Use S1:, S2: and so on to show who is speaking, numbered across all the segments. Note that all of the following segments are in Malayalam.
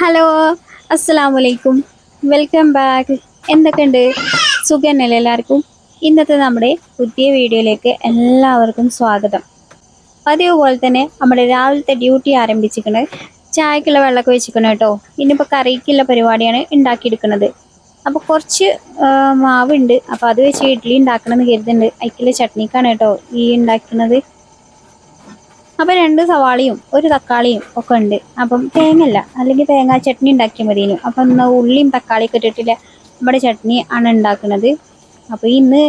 S1: ഹലോ അസ്സലാമു അലൈക്കും വെൽക്കം ബാക്ക് എന്തൊക്കെയുണ്ട്? സുഖമല്ലേ എല്ലാവർക്കും? ഇന്നത്തെ നമ്മുടെ പുതിയ വീഡിയോയിലേക്ക് എല്ലാവർക്കും സ്വാഗതം. പതിവ് പോലെ തന്നെ നമ്മുടെ രാവിലത്തെ ഡ്യൂട്ടി ആരംഭിച്ചിരിക്കുന്നത് ചായക്കുള്ള വെള്ളമൊക്കെ വെച്ചിരിക്കണം കേട്ടോ. ഇന്നിപ്പോൾ കറിക്കുള്ള പരിപാടിയാണ് ഉണ്ടാക്കിയെടുക്കുന്നത്. അപ്പോൾ കുറച്ച് മാവുണ്ട്. അപ്പോൾ അത് വെച്ച് ഇഡ്ഡലി ഉണ്ടാക്കണമെന്ന് കരുതുന്നുണ്ട്. അതിക്കുള്ള ചട്നിക്കാണ് കേട്ടോ ഈ ഉണ്ടാക്കുന്നത്. അപ്പം രണ്ട് സവാളയും ഒരു തക്കാളിയും ഒക്കെ ഉണ്ട്. അപ്പം തേങ്ങല്ല അല്ലെങ്കിൽ തേങ്ങാ ചട്നി ഉണ്ടാക്കിയാൽ മതിയേനു അപ്പം ഇന്ന് ഉള്ളിയും തക്കാളിയൊക്കെ ഇട്ടിട്ടില്ല. നമ്മുടെ ചട്നി ആണ് ഉണ്ടാക്കുന്നത്. അപ്പോൾ ഇന്ന്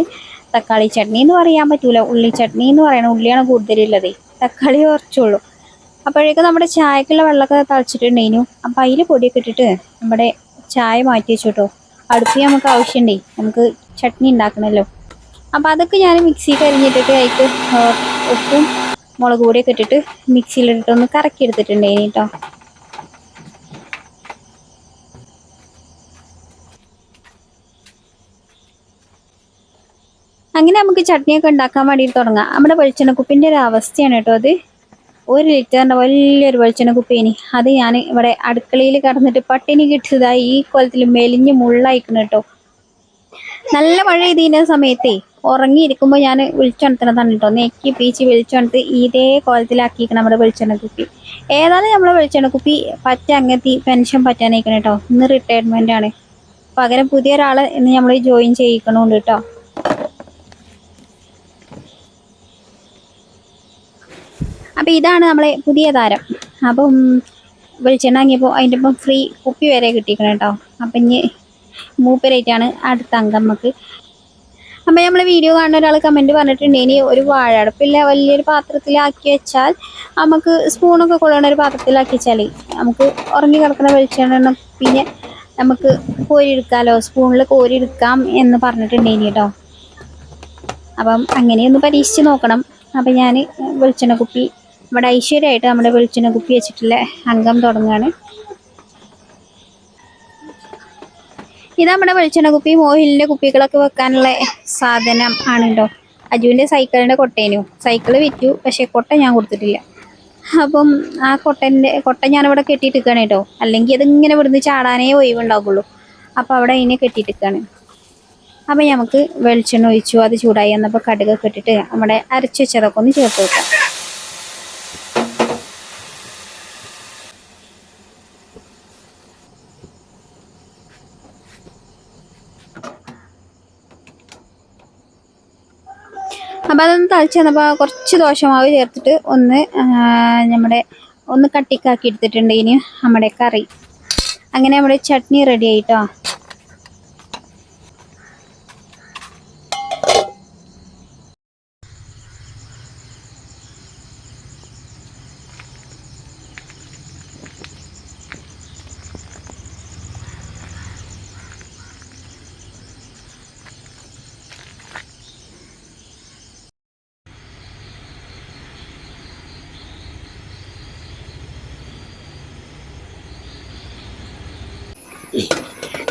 S1: തക്കാളി ചട്നി എന്ന് പറയാൻ പറ്റൂല. ഉള്ളി ചട്നി എന്ന് പറയണം ഉള്ളിയാണ് കൂടുതലുള്ളത്. തക്കാളി കുറച്ചുള്ളൂ അപ്പോഴേക്കും നമ്മുടെ ചായക്കുള്ള വെള്ളമൊക്കെ തളിച്ചിട്ടുണ്ടേനു അപ്പം അതിൽ പൊടിയൊക്കെ ഇട്ടിട്ട് നമ്മുടെ ചായ മാറ്റി വെച്ചു കേട്ടോ അടുപ്പ് നമുക്ക് ആവശ്യമുണ്ടേ നമുക്ക് ചട്നി ഉണ്ടാക്കണമല്ലോ. അപ്പം അതൊക്കെ ഞാൻ മിക്സി കരിഞ്ഞിട്ടിട്ട് അതിക്ക് ഉപ്പും മുളക് പൊടിയൊക്കെ ഇട്ടിട്ട് മിക്സിയിലിട്ടിട്ട് ഒന്ന് കറക്കി എടുത്തിട്ടുണ്ടേനി കേട്ടോ അങ്ങനെ നമുക്ക് ചട്നിയൊക്കെ ഉണ്ടാക്കാൻ വേണ്ടിയിട്ട് തുടങ്ങാം. നമ്മുടെ വെളിച്ചെണ്ണക്കുപ്പിന്റെ ഒരു അവസ്ഥയാണ് കേട്ടോ അത്. ഒരു ലിറ്ററിന്റെ വലിയൊരു വെളിച്ചെണ്ണക്കുപ്പേനി അത് ഞാൻ ഇവിടെ അടുക്കളയിൽ കടന്നിട്ട് പട്ടിണി കിട്ടിയതായി ഈ കൊലത്തിൽ മെലിഞ്ഞ് മുള്ളായിക്കണം കേട്ടോ. നല്ല മഴ പെയ്തിരുന്ന സമയത്തേ. ഉറങ്ങിയിരിക്കുമ്പോൾ ഞാൻ വിളിച്ചുണർത്തുന്നതാണ് കേട്ടോ. നെക്കി പീച്ച് വിളിച്ചുണർത്ത് ഇതേ കോലത്തിലാക്കിയിരിക്കണം നമ്മുടെ വെളിച്ചെണ്ണ കുപ്പി. ഏതായാലും നമ്മളെ വെളിച്ചെണ്ണ കുപ്പി പറ്റ അങ്ങത്തി പെൻഷൻ പറ്റാനിരിക്കണം കേട്ടോ. ഇന്ന് റിട്ടയർമെന്റ് ആണ്. പകരം പുതിയ ഒരാളെ ഇന്ന് നമ്മൾ ജോയിൻ ചെയ്യിക്കണമുണ്ട് കേട്ടോ. അപ്പം ഇതാണ് നമ്മളെ പുതിയ താരം. അപ്പം വെളിച്ചെണ്ണ വാങ്ങിയപ്പോൾ അതിന്റെ ഒപ്പം ഫ്രീ കുപ്പി വരെ കിട്ടിയിരിക്കണം കേട്ടോ. അപ്പം ഇനി മൂപ്പരായിട്ടാണ് അടുത്ത അംഗം നമുക്ക് അപ്പം നമ്മൾ വീഡിയോ കാണുന്ന ഒരാൾ കമന്റ് പറഞ്ഞിട്ടുണ്ട് ഇനി ഒരു വാഴടപ്പില്ല വലിയൊരു പാത്രത്തിലാക്കി വെച്ചാൽ നമുക്ക് സ്പൂണൊക്കെ കൊള്ളുന്ന ഒരു പാത്രത്തിലാക്കി വെച്ചാൽ നമുക്ക് ഉറങ്ങി കിടക്കുന്ന വെളിച്ചെണ്ണ പിന്നെ നമുക്ക് കോരിയെടുക്കാമല്ലോ സ്പൂണിൽ കോരിയെടുക്കാം എന്ന് പറഞ്ഞിട്ടുണ്ടേനി കേട്ടോ അപ്പം അങ്ങനെയൊന്ന് പരീക്ഷിച്ച് നോക്കണം. അപ്പം ഞാൻ വെളിച്ചെണ്ണ കുപ്പി നമ്മുടെ ഐശ്വര്യമായിട്ട് നമ്മുടെ വെളിച്ചെണ്ണ കുപ്പി വെച്ചിട്ടുള്ള അംഗം തുടങ്ങുകയാണ്. ഇത് നമ്മുടെ വെളിച്ചെണ്ണ കുപ്പി. മോഹിലിന്റെ കുപ്പികളൊക്കെ വെക്കാനുള്ള സാധനം ആണ് കേട്ടോ അജുവിന്റെ സൈക്കിളിന്റെ കൊട്ടേനു. സൈക്കിൾ വിറ്റു പക്ഷേ കൊട്ട ഞാൻ കൊടുത്തിട്ടില്ല. അപ്പം ആ കൊട്ടന്റെ കൊട്ട ഞാനിവിടെ കെട്ടിയിട്ടിരിക്കുകയാണ് കേട്ടോ അല്ലെങ്കിൽ അതിങ്ങനെ ഇവിടുന്ന് ചാടാനേ ഒഴിവുണ്ടാവുള്ളൂ. അപ്പോൾ അവിടെ അതിനെ കെട്ടിയിട്ടിരിക്കുകയാണ് അപ്പം നമുക്ക് വെളിച്ചെണ്ണ ഒഴിച്ചു അത് ചൂടായി എന്നപ്പോൾ കടുകൊക്കെ ഇട്ടിട്ട് നമ്മുടെ അരച്ചു വെച്ചതൊക്കെ ഒന്ന് ചേർത്ത് വെക്കാം. അപ്പം അതൊന്ന് തളിച്ച് വന്നപ്പോൾ കുറച്ച് ദോശമാവ് ചേർത്തിട്ട് ഒന്ന് നമ്മുടെ ഒന്ന് കട്ടിക്കാക്കി എടുത്തിട്ടുണ്ട് ഇനി നമ്മുടെ കറി. അങ്ങനെ നമ്മുടെ ചട്നി റെഡി ആയിട്ടോ?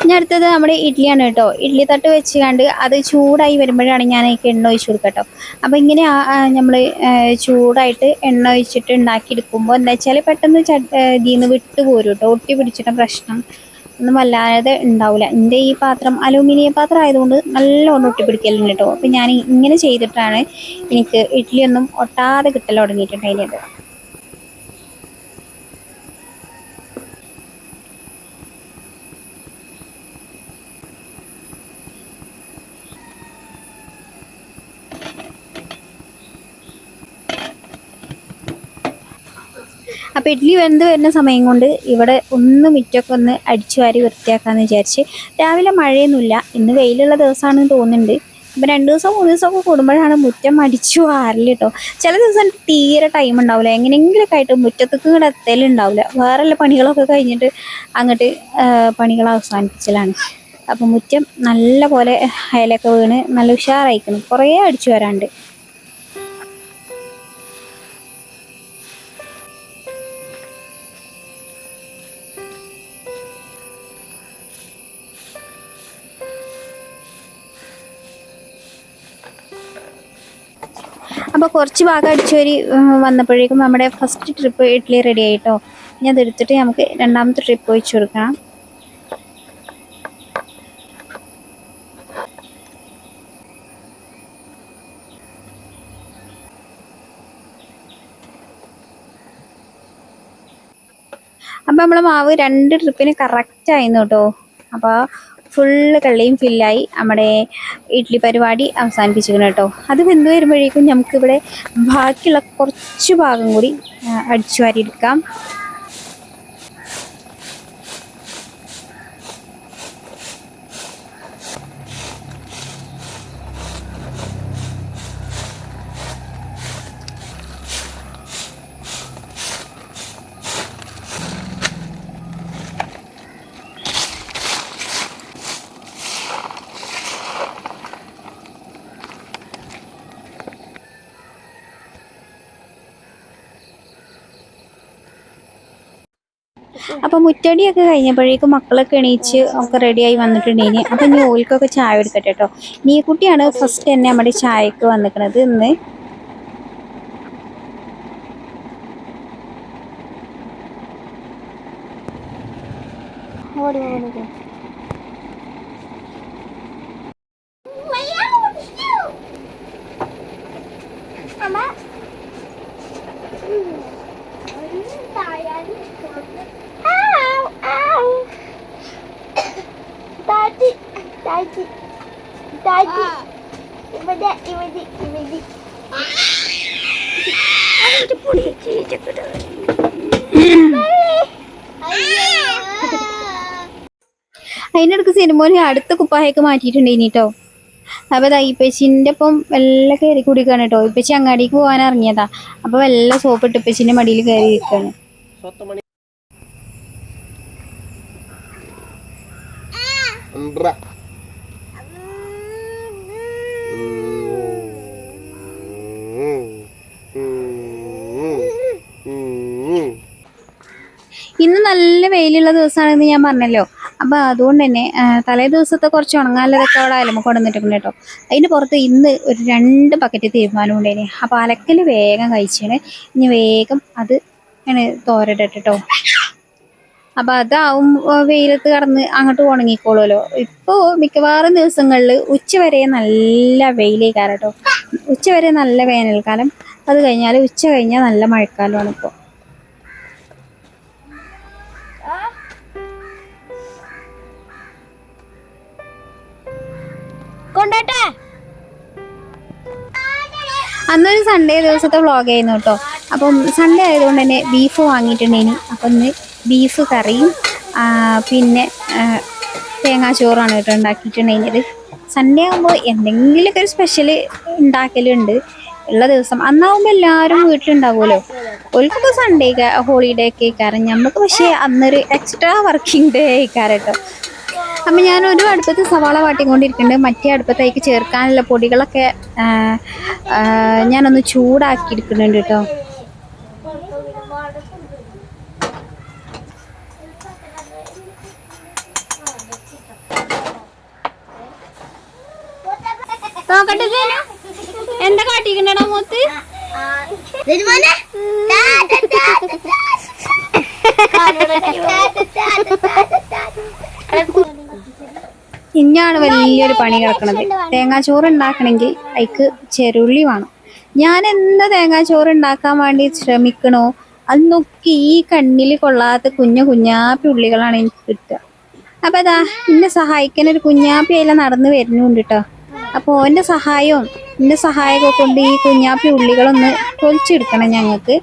S1: ഇനി അടുത്തത് നമ്മുടെ ഇഡ്ഡലിയാണ് കേട്ടോ. ഇഡ്ഡലി തട്ട് വെച്ച് കണ്ട് അത് ചൂടായി വരുമ്പോഴാണ് ഞാൻ എനിക്ക് എണ്ണ ഒഴിച്ച് കൊടുക്കുക കേട്ടോ. അപ്പോൾ ഇങ്ങനെ നമ്മൾ ചൂടായിട്ട് എണ്ണ ഒഴിച്ചിട്ട് ഉണ്ടാക്കിയെടുക്കുമ്പോൾ എന്താ വെച്ചാൽ പെട്ടെന്ന് ഇതിൽ നിന്ന് വിട്ടു പോരും കേട്ടോ. ഒട്ടി പിടിച്ചിട്ട പ്രശ്നം ഒന്നും വല്ലാതെ ഉണ്ടാവില്ല എന്റെ ഈ പാത്രം അലൂമിനിയം പാത്രം ആയതുകൊണ്ട് നല്ലോണം ഒട്ടിപ്പിടിക്കലുണ്ട് കേട്ടോ. അപ്പോൾ ഞാൻ ഇങ്ങനെ ചെയ്തിട്ടാണ് എനിക്ക് ഇഡ്ഡലിയൊന്നും ഒട്ടാതെ കിട്ടൽ തുടങ്ങിയിട്ടുണ്ട് അപ്പോൾ ഇഡ്ഡലി വെന്ത് വരുന്ന സമയം കൊണ്ട് ഇവിടെ ഒന്ന് മിറ്റൊക്കെ ഒന്ന് അടിച്ചു വാരി വൃത്തിയാക്കാമെന്ന് വിചാരിച്ച് രാവിലെ മഴയൊന്നുമില്ല. ഇന്ന് വെയിലുള്ള ദിവസമാണെന്ന് തോന്നുന്നുണ്ട്. ഇപ്പം രണ്ട് ദിവസം മൂന്ന് ദിവസമൊക്കെ കൂടുമ്പോഴാണ് മുറ്റം അടിച്ചു വാരൽ കേട്ടോ. ചില ദിവസം തീരെ ടൈം ഉണ്ടാവില്ല എങ്ങനെയെങ്കിലുമൊക്കെ ആയിട്ട് മുറ്റത്തേക്ക് ഇങ്ങോട്ട് എത്തലുണ്ടാവില്ല വേറെയുള്ള പണികളൊക്കെ കഴിഞ്ഞിട്ട് അങ്ങോട്ട് പണികൾ അവസാനിപ്പിച്ചലാണ്. അപ്പം മുറ്റം നല്ല പോലെ അയലൊക്കെ വീണ് നല്ല ഉഷാറായിക്കണം. കുറേ അടിച്ചു വരാണ്ട്. അപ്പോൾ കുറച്ച് ഭാഗം അടിച്ചുവരി വന്നപ്പോഴേക്കും നമ്മുടെ ഫസ്റ്റ് ട്രിപ്പ് ഇഡ്ഡലി റെഡി ആയിട്ടോ. ഇനി അതെടുത്തിട്ട് നമുക്ക് രണ്ടാമത്തെ ട്രിപ്പ് ഒഴിച്ചു കൊടുക്കണം. അപ്പം നമ്മളെ മാവ് രണ്ട് ട്രിപ്പിന് കറക്റ്റ് ആയിരുന്നു കേട്ടോ. അപ്പോൾ ഫുള്ള് കള്ളിയും ഫില്ലായി നമ്മുടെ ഇഡ്ഡലി പരിപാടി അവസാനിപ്പിച്ചിരിക്കണം കേട്ടോ. അത് വെന്ത് വരുമ്പോഴേക്കും നമുക്കിവിടെ ബാക്കിയുള്ള കുറച്ച് ഭാഗം കൂടി അടിച്ചു വാരിയെടുക്കാം അപ്പം മുറ്റടിയൊക്കെ കഴിഞ്ഞപ്പോഴേക്കും മക്കളൊക്കെ എണീച്ച് ഒക്കെ റെഡിയായി വന്നിട്ടുണ്ടെങ്കിൽ അപ്പം ഇനി ഓൽക്കൊക്കെ ചായ എടുക്കട്ടെ കേട്ടോ നീ കുട്ടിയാണ് ഫസ്റ്റ് തന്നെ നമ്മുടെ ചായക്ക് വന്നിരിക്കുന്നത് ഇന്ന്
S2: Daddy, daddy, daddy. ഇവിടെ ഇവിടെ ഇവിടെ
S1: സിനിമോനെ അടുത്ത കുപ്പായൊക്കെ മാറ്റിയിട്ടുണ്ട് ഇനിട്ടോ അപ്പോൾ ദാ ഇപ്പച്ചിന്റെ ഒപ്പം വല്ല കയറി കുടിക്കാണ് കേട്ടോ. ഇപ്പച്ചി അങ്ങാടിക്ക് പോകാൻ ഇറങ്ങിയതാ. അപ്പോൾ വല്ല സോപ്പ് ഇട്ട് ഇപ്പച്ചിന്റെ മടിയിൽ കയറി ഇരിക്കാണ്
S3: Andra.
S1: ഇന്ന് നല്ല വെയിലുള്ള ദിവസമാണെന്ന് ഞാൻ പറഞ്ഞല്ലോ. അപ്പോൾ അതുകൊണ്ട് തന്നെ തലേ ദിവസത്തെ കുറച്ച് ഉണങ്ങാനുള്ളതൊക്കെ അവിടെ അലമ കൊണ്ടുവന്നിട്ടുണ്ട് കേട്ടോ. അതിന് പുറത്ത് ഇന്ന് ഒരു രണ്ട് ബക്കറ്റ് തീരുമാനം ഉണ്ടായിന്. അപ്പൊ അലക്കൽ വേഗം കഴിച്ചാണ്. ഇനി വേഗം അത് തോരട്ടെ കേട്ടോ. അപ്പോൾ അതാവും വെയിലത്ത് കടന്ന് അങ്ങോട്ട് ഉണങ്ങിക്കോളുമല്ലോ. ഇപ്പോൾ മിക്കവാറും ദിവസങ്ങളിൽ ഉച്ചവരെ നല്ല വെയിലേക്കാരം കേട്ടോ. ഉച്ച വരെ നല്ല വേനൽക്കാലം. അത് കഴിഞ്ഞാൽ ഉച്ച കഴിഞ്ഞാൽ നല്ല മഴക്കാലമാണ് ഇപ്പോൾ
S2: കൊണ്ടോട്ടെ.
S1: അന്നൊരു സൺഡേ ദിവസത്തെ വ്ളോഗ് ആയിരുന്നു കേട്ടോ. അപ്പം സൺഡേ ആയതുകൊണ്ട് തന്നെ ബീഫ് വാങ്ങിയിട്ടുണ്ടേനി. അപ്പം ഇന്ന് ബീഫ് കറിയും പിന്നെ തേങ്ങാച്ചോറാണ് കേട്ടോ ഉണ്ടാക്കിയിട്ടുണ്ടെങ്കിൽ സൺഡേ ആകുമ്പോൾ എന്തെങ്കിലുമൊക്കെ ഒരു സ്പെഷ്യൽ ഉണ്ടാക്കലുണ്ട്. ഉള്ള ദിവസം. അന്നാവുമ്പോൾ എല്ലാവരും വീട്ടിലുണ്ടാവുമല്ലോ. ഒരിക്കലും സൺഡേ ഹോളിഡേ ഒക്കെ ആയിക്കാരം. നമുക്ക് പക്ഷേ അന്നൊരു എക്സ്ട്രാ വർക്കിംഗ് ഡേ ആയിക്കാരം കേട്ടോ. അപ്പം ഞാൻ ഒരു അടുപ്പത്ത് സവാള വാട്ടിക്കൊണ്ടിരിക്കുന്നുണ്ട്. മറ്റേ അടുപ്പത്തേക്ക് ചേർക്കാനുള്ള പൊടികളൊക്കെ ഞാനൊന്ന് ചൂടാക്കി എടുക്കുന്നുണ്ട് കേട്ടോ. നോക്കട്ടെ. എന്താ കാട്ടിക്കണ്ടടാ മൂത്ത്
S2: വരുമാനെ.
S1: ഇഞ്ഞാണ് വലിയൊരു പണി കിടക്കണത്. തേങ്ങാച്ചോറ് ഉണ്ടാക്കണമെങ്കിൽ അതിക്ക് ചെറുള്ളി വേണം. ഞാൻ എന്താ തേങ്ങാച്ചോറ് ഉണ്ടാക്കാൻ വേണ്ടി ശ്രമിക്കണോ? അന്നൊക്കെ ഈ കണ്ണിൽ കൊള്ളാത്ത കുഞ്ഞു കുഞ്ഞാപ്പി ഉള്ളികളാണ് എനിക്ക് കിട്ടുക. അപ്പൊ അതാ എന്നെ സഹായിക്കാൻ ഒരു കുഞ്ഞാപ്പി അല്ല നടന്നു വരുന്നുണ്ട് കേട്ടോ അപ്പോൾ ഓന്റെ സഹായവും എന്റെ സഹായമൊക്കെ കൊണ്ട് ഈ കുഞ്ഞാപ്പി ഉള്ളികളൊന്ന് പൊളിച്ചെടുക്കണം ഞങ്ങൾക്ക്.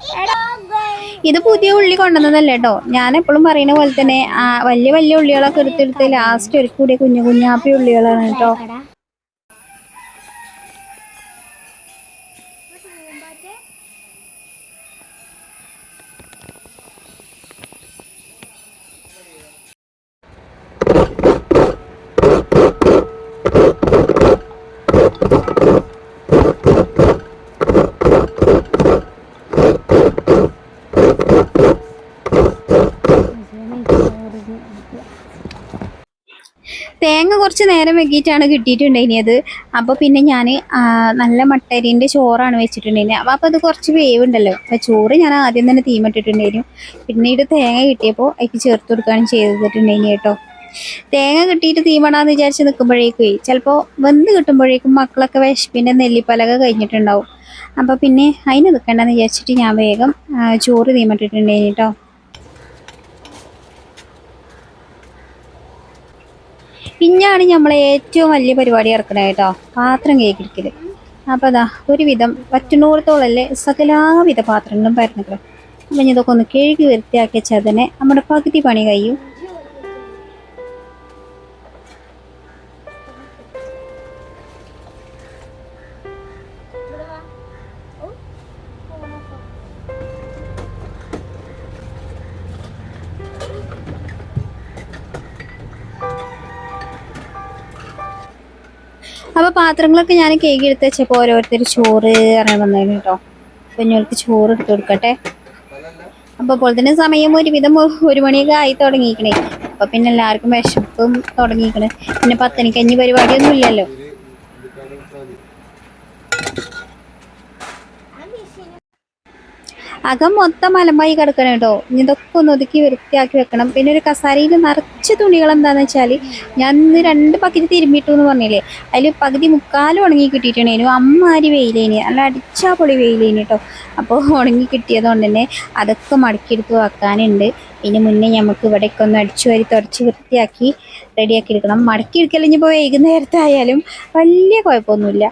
S1: ഇത് പുതിയ ഉള്ളി കൊണ്ടുവന്നതല്ല കേട്ടോ ഞാൻ എപ്പോഴും പറയുന്ന പോലെ തന്നെ വലിയ വലിയ ഉള്ളികളൊക്കെ എടുത്തെടുത്ത് ലാസ്റ്റ് ഒരു കൂടിയ കുഞ്ഞു കുഞ്ഞാപ്പി ഉള്ളികളാണ് കേട്ടോ തേങ്ങ കുറച്ച് നേരം വെക്കിയിട്ടാണ് കിട്ടിയിട്ടുണ്ടായിരുന്നത് അപ്പോൾ പിന്നെ ഞാൻ നല്ല മട്ടരീന്റെ ചോറാണ് വെച്ചിട്ടുണ്ടായിരുന്നത് അപ്പോൾ അത് കുറച്ച് വേവുണ്ടല്ലോ. അപ്പോൾ ചോറ് ഞാൻ ആദ്യം തന്നെ തീമിട്ടിട്ടുണ്ടായിരുന്നു പിന്നീട് തേങ്ങ കിട്ടിയപ്പോൾ അതിക്ക് ചേർത്ത് കൊടുക്കുകയാണ് ചെയ്തിട്ടുണ്ടായിരുന്നു കേട്ടോ. തേങ്ങ കിട്ടിയിട്ട് തീമണാന്ന് വിചാരിച്ച് നിൽക്കുമ്പോഴേക്കും ചിലപ്പോൾ വെന്ത് കിട്ടുമ്പോഴേക്കും മക്കളൊക്കെ വിശപ്പിന്റെ നെല്ലിപ്പലക കഴിഞ്ഞിട്ടുണ്ടാവും. അപ്പോൾ പിന്നെ അതിന് നിൽക്കണ്ടെന്ന് വിചാരിച്ചിട്ട് ഞാൻ വേഗം ചോറ് തീമിട്ടിട്ടുണ്ടായിരുന്നു കേട്ടോ. പിന്നാണ് നമ്മളെ ഏറ്റവും വലിയ പരിപാടി ഇറക്കണത് കേട്ടോ. പാത്രം കേക്കിടിക്കൽ അപ്പോൾ അതാ ഒരുവിധം പറ്റുന്നോടത്തോളല്ലേ സകലാവിധ പാത്രങ്ങളും പരന്നുകൾ അപ്പം ഇതൊക്കെ ഒന്ന് കഴുകി വൃത്തിയാക്കി വെച്ചാൽ തന്നെ നമ്മുടെ പകുതി പണി കഴിയും. അപ്പോൾ പാത്രങ്ങളൊക്കെ ഞാൻ കേക്ക് എടുത്ത് വെച്ചപ്പോൾ ഓരോരുത്തർ ചോറ് ഇറങ്ങി വന്നേന് കേട്ടോ. അപ്പം ഇഞ്ഞോർക്ക് ചോറ് എടുത്ത് കൊടുക്കട്ടെ. അപ്പോൾ അപ്പോൾ തന്നെ സമയം ഒരുവിധം ഒരു മണിയൊക്കെ ആയി തുടങ്ങിയിരിക്കണേ. അപ്പോൾ പിന്നെ എല്ലാവർക്കും വിശപ്പും തുടങ്ങിയിരിക്കണേ. പിന്നെ പത്തനിക്കഞ്ഞ് പരിപാടിയൊന്നും ഇല്ലല്ലോ. അകം മൊത്തം മലമ്പായി കിടക്കണം കേട്ടോ. ഇതൊക്കെ ഒന്ന് ഒതുക്കി വൃത്തിയാക്കി വെക്കണം. പിന്നെ ഒരു കസാരയിൽ നിറച്ച് തുണികൾ എന്താന്ന് വെച്ചാൽ ഞാൻ ഇന്ന് രണ്ട് പകുതി തിരുമ്മിട്ടു എന്ന് പറഞ്ഞില്ലേ? അതിൽ പകുതി മുക്കാലും ഉണങ്ങി കിട്ടിയിട്ടുണ്ടേനു അമ്മാരി വെയിലേന്. നല്ല അടിച്ചാ പൊളി വെയിലേന് കേട്ടോ. അപ്പോൾ ഉണങ്ങി കിട്ടിയത് കൊണ്ട് തന്നെ അതൊക്കെ മടക്കിയെടുത്ത് വെക്കാനുണ്ട്. ഇനി മുന്നേ നമുക്ക് ഇവിടേക്ക് ഒന്ന് അടിച്ചു വരി തുടച്ച് വൃത്തിയാക്കി റെഡിയാക്കി എടുക്കണം. മടക്കി എടുക്കലിഞ്ഞിപ്പോൾ വൈകുന്നേരത്തെ ആയാലും വലിയ കുഴപ്പമൊന്നുമില്ല.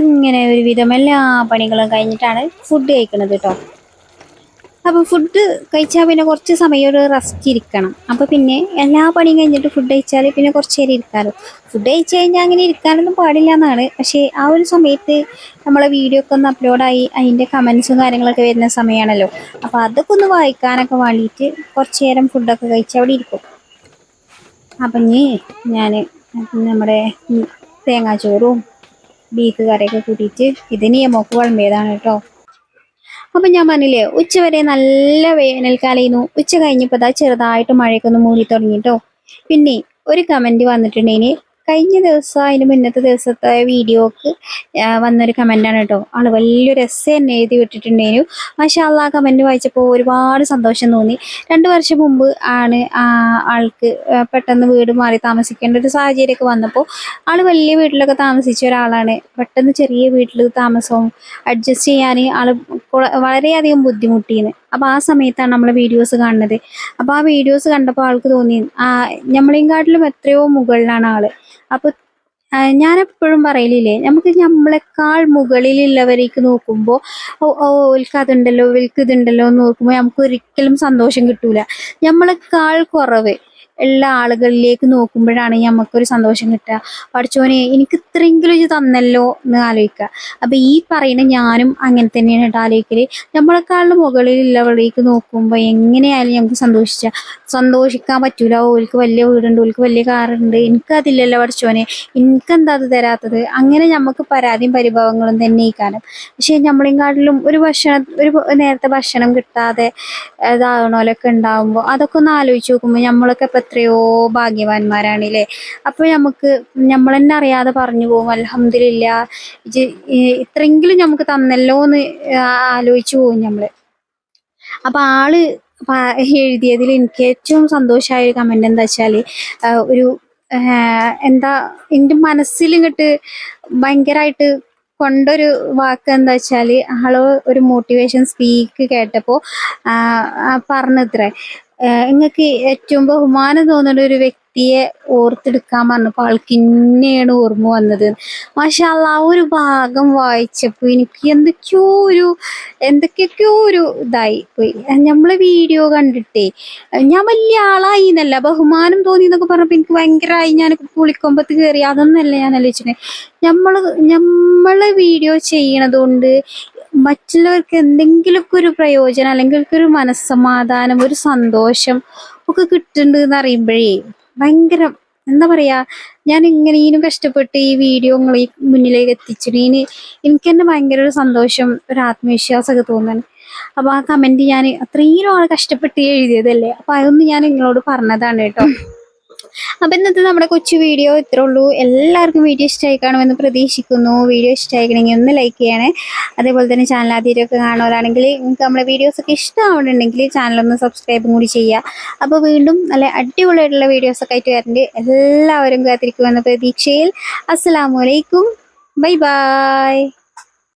S1: അങ്ങനെ ഒരുവിധം എല്ലാ പണികളും കഴിഞ്ഞിട്ടാണ് ഫുഡ് കഴിക്കുന്നത് കേട്ടോ അപ്പോൾ ഫുഡ് കഴിച്ചാൽ പിന്നെ കുറച്ച് സമയം ഒരു റെസ്റ്റ് ഇരിക്കണം. അപ്പോൾ പിന്നെ എല്ലാ പണിയും കഴിഞ്ഞിട്ട് ഫുഡ് കഴിച്ചാൽ പിന്നെ കുറച്ച് നേരം ഇരിക്കാമല്ലോ ഫുഡ് കഴിച്ച് കഴിഞ്ഞാൽ അങ്ങനെ ഇരിക്കാനൊന്നും പാടില്ല എന്നാണ് പക്ഷേ ആ ഒരു സമയത്ത് നമ്മളെ വീഡിയോ ഒക്കെ ഒന്ന് അപ്ലോഡായി അതിന്റെ കമൻസും കാര്യങ്ങളൊക്കെ വരുന്ന സമയമാണല്ലോ അപ്പോൾ അതൊക്കെ ഒന്ന് വായിക്കാനൊക്കെ വേണ്ടിയിട്ട് കുറച്ച് നേരം ഫുഡൊക്കെ കഴിച്ച് അവിടെ ഇരിക്കും. അപ്പം ഞാൻ നമ്മുടെ തേങ്ങാച്ചോറും ബീഫ് കറിയൊക്കെ കൂട്ടിയിട്ട് ഇത് മോക്ക് വിളമ്പിയതാണ് കേട്ടോ. അപ്പം ഞാൻ പറഞ്ഞില്ലേ ഉച്ച വരെ നല്ല വേനൽക്കാലായിരുന്നു ഉച്ച കഴിഞ്ഞപ്പോൾ ദാ ചെറുതായിട്ട് മഴയൊക്കെ ഒന്ന് മൂടി തുടങ്ങിട്ടോ പിന്നെ ഒരു കമന്റ് വന്നിട്ടുണ്ടെങ്കിൽ കഴിഞ്ഞ ദിവസം അതിന് മുന്നത്തെ ദിവസത്തെ വീഡിയോക്ക് വന്നൊരു കമന്റാണ് കേട്ടോ ആൾ വലിയൊരു എസ് എന്നെ എഴുതി വിട്ടിട്ടുണ്ടേനു. പക്ഷേ ആ കമന്റ് വായിച്ചപ്പോൾ ഒരുപാട് സന്തോഷം തോന്നി. രണ്ട് വർഷം മുമ്പ് ആണ് ആൾക്ക് പെട്ടെന്ന് വീട് മാറി താമസിക്കേണ്ട ഒരു സാഹചര്യമൊക്കെ വന്നപ്പോൾ ആൾ വലിയ വീട്ടിലൊക്കെ താമസിച്ച ഒരാളാണ്. പെട്ടെന്ന് ചെറിയ വീട്ടിൽ താമസവും അഡ്ജസ്റ്റ് ചെയ്യാൻ കുള- വളരെയധികം ബുദ്ധിമുട്ടിയെന്ന് അപ്പോൾ ആ സമയത്താണ് നമ്മൾ വീഡിയോസ് കാണുന്നത്. അപ്പോൾ ആ വീഡിയോസ് കണ്ടപ്പോൾ ആൾക്ക് തോന്നി നമ്മളെയും കാട്ടിലും എത്രയോ മുകളിലാണ് ആൾ. അപ്പോൾ ഞാൻ എപ്പോഴും പറയലില്ലേ നമുക്ക് നമ്മളെക്കാൾ മുകളിലുള്ളവരേക്ക് നോക്കുമ്പോൾ ഓൽക്ക് അതുണ്ടല്ലോ ഇവൽക്ക് ഇതുണ്ടല്ലോ എന്ന് നോക്കുമ്പോൾ നമുക്ക് ഒരിക്കലും സന്തോഷം കിട്ടൂല. നമ്മളെക്കാൾ കുറവ്. ഉള്ള ആളുകളിലേക്ക് നോക്കുമ്പോഴാണ് നമുക്കൊരു സന്തോഷം കിട്ടുക. പഠിച്ചോനെ എനിക്ക് ഇത്രയെങ്കിലും ഇത് തന്നല്ലോ എന്ന് ആലോചിക്കുക. അപ്പൊ ഈ പറയുന്ന ഞാനും അങ്ങനെ തന്നെയാണ് കേട്ടോ ആലോചിക്കൽ. നമ്മളെക്കാളും മുകളിലുള്ളവരിലേക്ക് നോക്കുമ്പോൾ എങ്ങനെയായാലും നമുക്ക് സന്തോഷിച്ച സന്തോഷിക്കാൻ പറ്റൂല. ഓൽക്ക് വലിയ വീടുണ്ട് ഓൽക്ക് വലിയ കാറുണ്ട്. എനിക്കതില്ലല്ലോ പഠിച്ചോനെ. എനിക്കെന്താ അത് തരാത്തത്? അങ്ങനെ നമുക്ക് പരാതിയും പരിഭവങ്ങളും തന്നെ ഈ കാലം. പക്ഷെ നമ്മളെങ്കാട്ടിലും ഒരു ഭക്ഷണം ഒരു നേരത്തെ ഭക്ഷണം കിട്ടാതെ ഇതാകണോലൊക്കെ ഉണ്ടാവുമ്പോൾ അതൊക്കെ ഒന്ന് ആലോചിച്ച് നോക്കുമ്പോൾ നമ്മളൊക്കെ എത്രയോ ഭാഗ്യവാന്മാരാണ് അല്ലേ അപ്പോൾ നമുക്ക് നമ്മൾ തന്നെ അറിയാതെ പറഞ്ഞു പോകും അലഹമില്ല ഇത്രയെങ്കിലും നമുക്ക് തന്നല്ലോ എന്ന് ആലോചിച്ചു പോകും നമ്മൾ അപ്പം ആൾ എഴുതിയതിൽ എനിക്ക് ഏറ്റവും സന്തോഷമായ ഒരു കമന്റ് എന്താ വെച്ചാൽ ഒരു എന്താ എന്റെ മനസ്സിൽ ഇങ്ങോട്ട് ഭയങ്കരമായിട്ട് കൊണ്ടൊരു വാക്ക് എന്താ വെച്ചാൽ ആൾ ഒരു മോട്ടിവേഷൻ സ്പീക്ക് കേട്ടപ്പോൾ പറഞ്ഞത്രേ. നിങ്ങൾക്ക് ഏറ്റവും ബഹുമാനം തോന്നുന്ന ഒരു വ്യക്തിയെ ഓർത്തെടുക്കാൻ പറഞ്ഞപ്പോൾ ആൾക്ക് ഇന്നെയാണ് ഓർമ്മ വന്നത്. മാഷാല്ല ആ ഒരു ഭാഗം വായിച്ചപ്പോൾ എനിക്ക് എന്തൊക്കെയോ ഒരു എന്തൊക്കെയൊക്കെയോ ഒരു ഇതായി പോയി. നമ്മളെ വീഡിയോ കണ്ടിട്ടേ ഞാൻ വലിയ ആളായി എന്നല്ല ബഹുമാനം തോന്നി എന്നൊക്കെ പറഞ്ഞപ്പോൾ എനിക്ക് ഭയങ്കരമായി ഞാൻ പുളിക്കൊമ്പത്ത് കയറി അതൊന്നല്ല ഞാൻ ആലോചിച്ചിട്ടുണ്ടെങ്കിൽ നമ്മൾ നമ്മൾ വീഡിയോ ചെയ്യണത് കൊണ്ട് മറ്റുള്ളവർക്ക് എന്തെങ്കിലുമൊക്കെ ഒരു പ്രയോജനം അല്ലെങ്കിൽ ഒരു മനസ്സമാധാനം ഒരു സന്തോഷം ഒക്കെ കിട്ടുന്നുണ്ട് എന്ന് അറിയുമ്പോഴേ ഭയങ്കര എന്താ പറയാ ഞാൻ ഇങ്ങനെയും കഷ്ടപ്പെട്ട് ഈ വീഡിയോ നിങ്ങളെ മുന്നിലേക്ക് എത്തിച്ചിട്ട് എനിക്ക് തന്നെ ഭയങ്കര ഒരു സന്തോഷം ഒരു ആത്മവിശ്വാസമൊക്കെ തോന്നുന്നു. അപ്പൊ ആ കമന്റ് ഞാൻ അത്രയും ആൾ കഷ്ടപ്പെട്ട് എഴുതിയതല്ലേ? അപ്പൊ അതൊന്നും ഞാൻ നിങ്ങളോട് പറഞ്ഞതാണ് കേട്ടോ. അപ്പൊ ഇന്നത്തെ നമ്മുടെ കൊച്ചു വീഡിയോ ഇത്രേ ഉള്ളൂ. എല്ലാവർക്കും വീഡിയോ ഇഷ്ടമായി കാണുമെന്ന് പ്രതീക്ഷിക്കുന്നു. വീഡിയോ ഇഷ്ടമായിക്കണമെങ്കിൽ ഒന്ന് ലൈക്ക് ചെയ്യണേ. അതേപോലെ തന്നെ ചാനൽ ആദ്യമൊക്കെ കാണുന്നവരാണെങ്കിൽ നിങ്ങൾക്ക് നമ്മുടെ വീഡിയോസ് ഒക്കെ ഇഷ്ടമാവുന്നുണ്ടെങ്കിൽ ചാനൽ ഒന്ന് സബ്സ്ക്രൈബും കൂടി ചെയ്യുക. അപ്പോൾ വീണ്ടും നല്ല അടിപൊളിയായിട്ടുള്ള വീഡിയോസ് ഒക്കെ ആയിട്ട് വരുന്നുണ്ട് എല്ലാവരും കാത്തിരിക്കുമെന്ന പ്രതീക്ഷയിൽ. അസ്സലാമു അലൈക്കും. Bye bye.